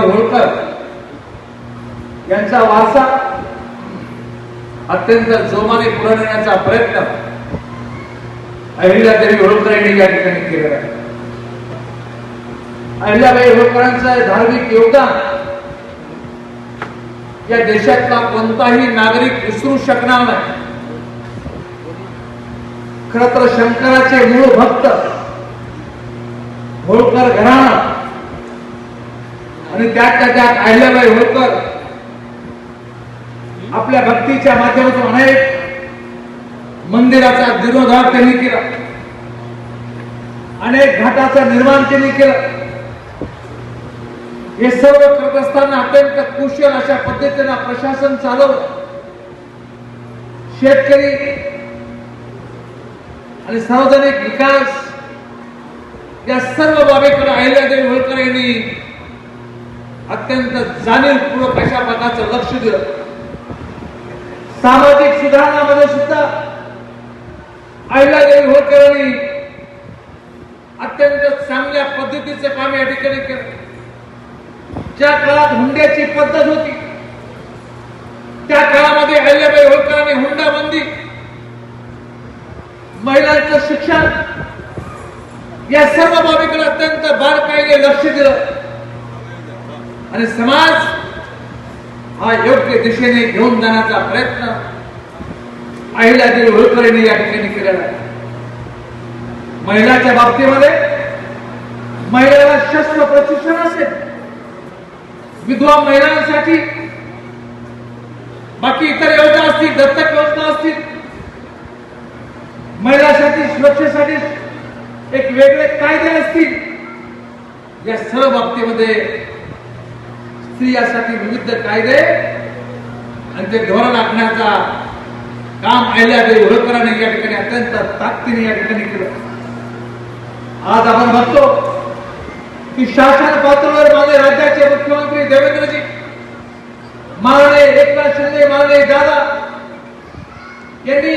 होळकर यांचा वारसा अत्यंत जोमाने पुढे नेण्याचा प्रयत्न अहिल्यादेवी होळकर यांनी या ठिकाणी केलेला आहे. अहिल्याबाई होळकरांचं धार्मिक योगदान या देशातला कोणताही नागरिक विसरू शकणार नाही. खर तर शंकराचे मूळ भक्त होळकर घराणा आणि त्यात त्यात अहिल्याबाई होळकर आपल्या भक्तीच्या माध्यमातून अनेक मंदिराचा जीर्णोद्धार त्यांनी केला. अनेक घाटाचं निर्माण त्यांनी केलं. हे सर्व करत असताना अत्यंत कुशल अशा पद्धतीनं प्रशासन चालवलं. शेतकरी आणि सार्वजनिक विकास या सर्व बाबीकडे अहिल्यादेवी होळकर यांनी अत्यंत जाणीवपूर्वक अशा प्रकारचं लक्ष दिलं. सामाजिक सुधारणामध्ये सुद्धा अहिल्यादेवी होळकरांनी अत्यंत चांगल्या पद्धतीचं काम या ठिकाणी केलं. ज्या काळात हुंड्याची पद्धत होती त्या काळामध्ये अहिल्याबाई होळकरांनी हुंडा बंदी महिलांचं शिक्षण या सर्व बाबीकडे अत्यंत बारकाईने लक्ष दिलं. आणि समाज हा योग्य दिशेने घेऊन जाण्याचा प्रयत्न अहिल्यादेवी दिल होळकरीने या ठिकाणी केलेला आहे. महिलाच्या बाबतीमध्ये महिलाला शस्त्र प्रशिक्षण असेल. विधवा महिलांसाठी बाकी इतर योजना असतील दत्तक योजना असतील महिलांसाठी सुरक्षेसाठी एक वेगळे कायदे असतील या सर्व बाबतीमध्ये स्त्रियासाठी विविध कायदे आणि ते धोरण आखण्याचा काम अहिल्यादेवी होळकरांनी या ठिकाणी अत्यंत ताकदीने या ठिकाणी केलं. आज आपण बघतो की शासन पातळीवर माझे राज्याचे मुख्यमंत्री देवेंद्रजी माने एकनाथ शिंदे माने दादा यांनी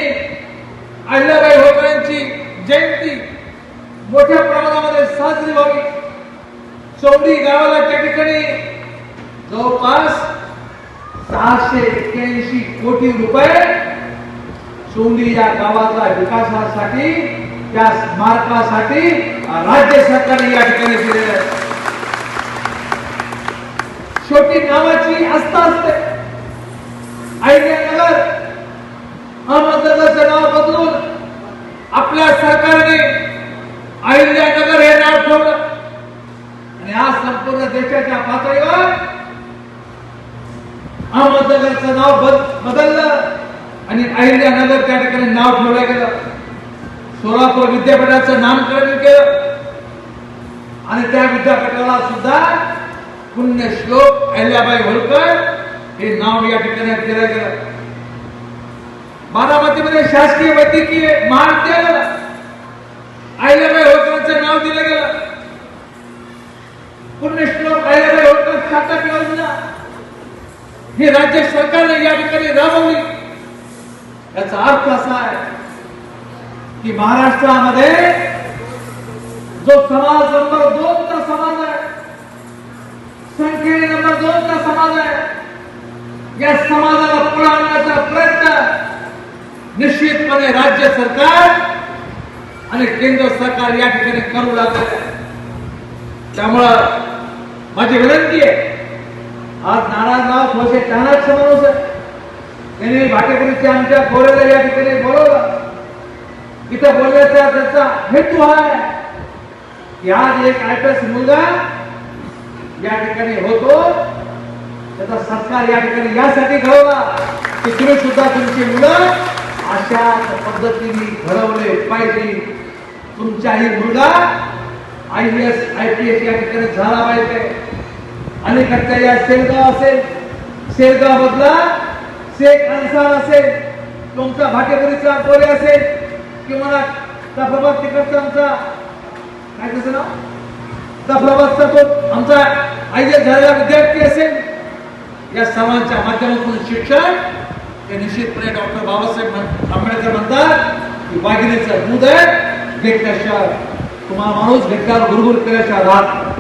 अहिल्याबाई होळकरांची जयंती मोठ्या प्रमाणामध्ये साजरी व्हावी. चौंडी गावाला त्या ठिकाणी जवळपास सहाशे एक्क्याऐंशी कोटी रुपये चोंडी या गावाच्या विकासासाठी त्या स्मारकासाठी राज्य सरकारने या ठिकाणी दिलेलं आहे. छोटी नावाची आस्था असते. अहिल्यानगर अहमदनगरचं नाव बदलून आपल्या सरकारने अहिल्यानगर हे नाव ठेवलं. आणि आज संपूर्ण देशाच्या पातळीवर अहमदनगरचं नाव बद- बदललं. आणि अहिल्यानगर त्या ठिकाणी नाव ठेवलं गेलं. सोलापूर विद्यापीठाचं नामकरण केलं. आणि त्या विद्यापीठाला सुद्धा पुण्य श्लोक अहिल्याबाई होळकर हे नाव या ठिकाणी दिलं गेलं. बारामतीमध्ये शासकीय वैद्यकीय महाविद्यालय. हे राज्य सरकारने या ठिकाणी राबवली. याचा अर्थ असा आहे की महाराष्ट्रामध्ये जो समाज नंबर दोनचा समाज आहे संख्येने नंबर दोनचा समाज आहे या समाजाला पुढे आणण्याचा प्रयत्न निश्चितपणे राज्य सरकार आणि केंद्र सरकार या ठिकाणी करू लागले. त्यामुळं माझी विनंती आहे आज नारायणराव थोडेसे चाणक्य माणूस आहे त्यांनी भाटेकरीचे आमच्या गोरेला या ठिकाणी बोलवलं. इथं बोलण्याचा त्याचा हेतू आहे की आज एक आयपीएस मुलगा या ठिकाणी होतो. त्याचा सत्कार या ठिकाणी यासाठी घडवला. की तुम्ही सुद्धा तुमची मुलं अशा पद्धतीने घडवले पाहिजे. तुमचाही मुलगा I S I P S या ठिकाणी झाला पाहिजे. अलीकडच्या या शेलगाव असेल. शेलगाव मधला शेख अन्सार असेल. तुमचा भाटेपुरीचा कोरे असेल. किंवा जाफराबाद तिकडचा आमचा काय त्याचं नाव? जाफराबादचा तो आमचा आय झालेला विद्यार्थी असेल. या सर्वांच्या माध्यमातून शिक्षण हे निश्चितपणे डॉक्टर बाबासाहेब आंबेडकर म्हणतात की वाघिणीचं दूध आहे. भेटल्याशिवाय तुम्हाला माणूस भेटल्यावर गुरगुर केल्याशिवाय राहत नाही.